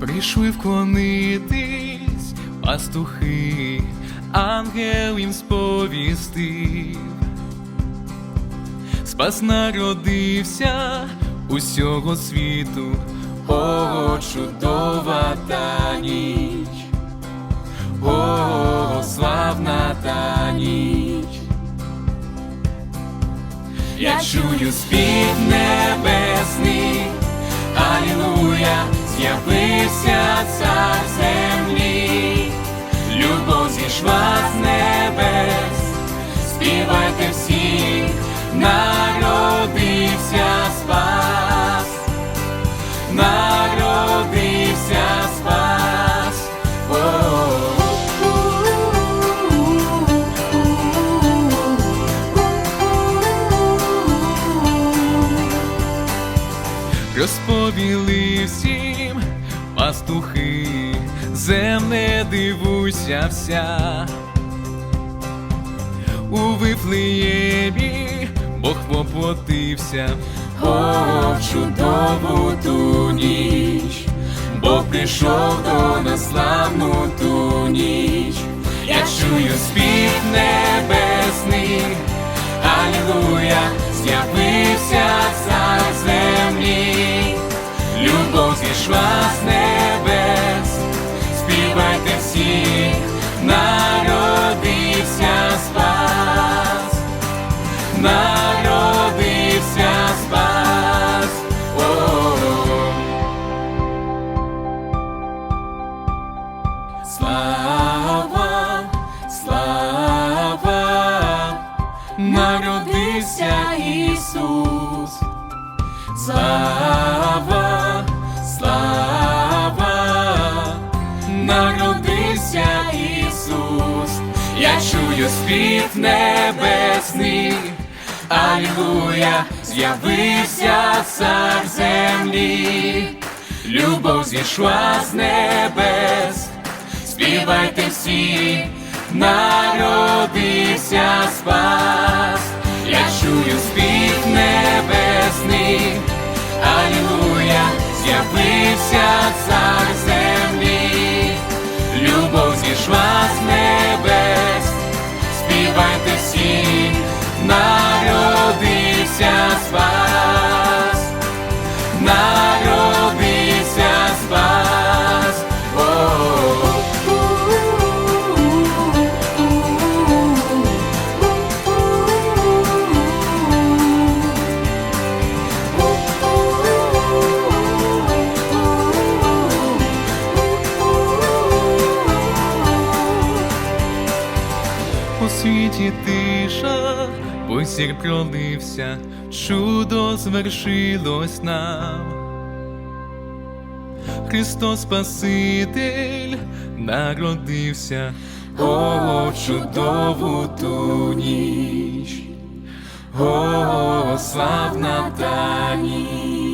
Прийшли вклонитись пастухи, ангел їм сповістив, спас народився усього світу, о, чудова та ніч, о, славна та ніч. Я чую спів небесний, Алілуя, з'явився цар землі, любов зійшла з небес, співайте всі, народився Розповіли всім. Пастухи, земне дивуйся вся. У Вифлеємі Бог воплотився, о, в чудову ту ніч, Бог прийшов до нас славну ту ніч, я чую спів небесний, Алілуя, з'явився Слава, слава, народився Ісус. Я чую спів небесний, Алілуя, з'явився цар землі, любов зійшла з небес, співайте всі, народився спас, з'явився цар У світі тиша, бо зір пролився, чудо звершилось нам. Христос Спаситель народився, о, чудову ту ніч, о, славна та ніч.